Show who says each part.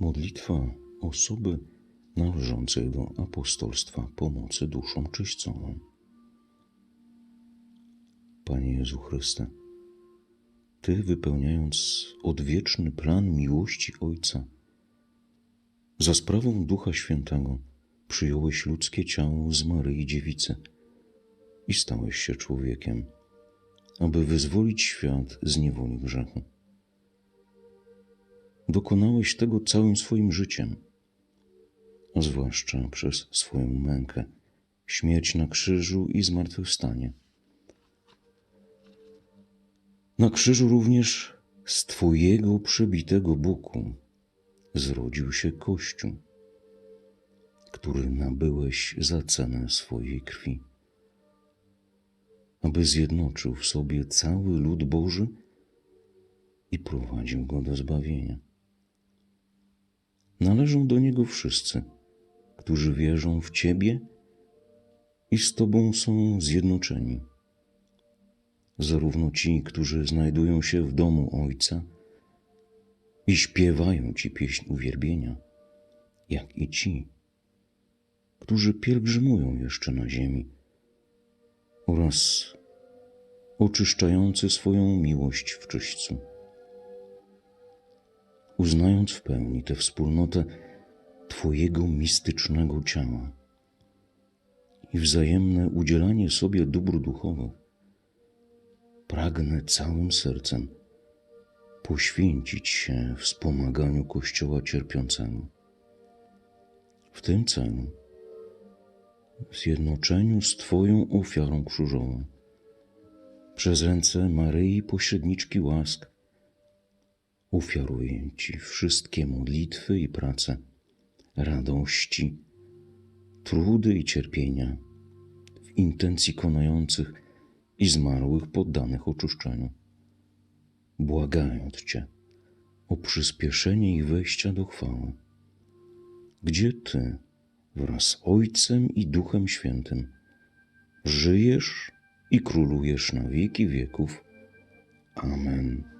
Speaker 1: Modlitwa osoby należącej do apostolstwa pomocy duszom czyśconym. Panie Jezu Chryste, Ty wypełniając odwieczny plan miłości Ojca, za sprawą Ducha Świętego przyjąłeś ludzkie ciało z Maryi Dziewicy i stałeś się człowiekiem, aby wyzwolić świat z niewoli grzechu. Dokonałeś tego całym swoim życiem, a zwłaszcza przez swoją mękę, śmierć na krzyżu i zmartwychwstanie. Na krzyżu również z Twojego przebitego boku zrodził się Kościół, który nabyłeś za cenę swojej krwi, aby zjednoczył w sobie cały lud Boży i prowadził go do zbawienia. Należą do niego wszyscy, którzy wierzą w Ciebie i z Tobą są zjednoczeni. Zarówno ci, którzy znajdują się w domu Ojca i śpiewają Ci pieśń uwielbienia, jak i ci, którzy pielgrzymują jeszcze na ziemi oraz oczyszczający swoją miłość w czyśćcu uznając w pełni tę wspólnotę Twojego mistycznego ciała i wzajemne udzielanie sobie dóbr duchowych, pragnę całym sercem poświęcić się wspomaganiu Kościoła cierpiącemu. W tym celu, w zjednoczeniu z Twoją ofiarą krzyżową, przez ręce Maryi Pośredniczki Łask, ofiaruję Ci wszystkie modlitwy i prace, radości, trudy i cierpienia w intencji konających i zmarłych poddanych oczyszczeniu, błagając Cię o przyspieszenie ich wejścia do chwały, gdzie Ty wraz z Ojcem i Duchem Świętym żyjesz i królujesz na wieki wieków. Amen.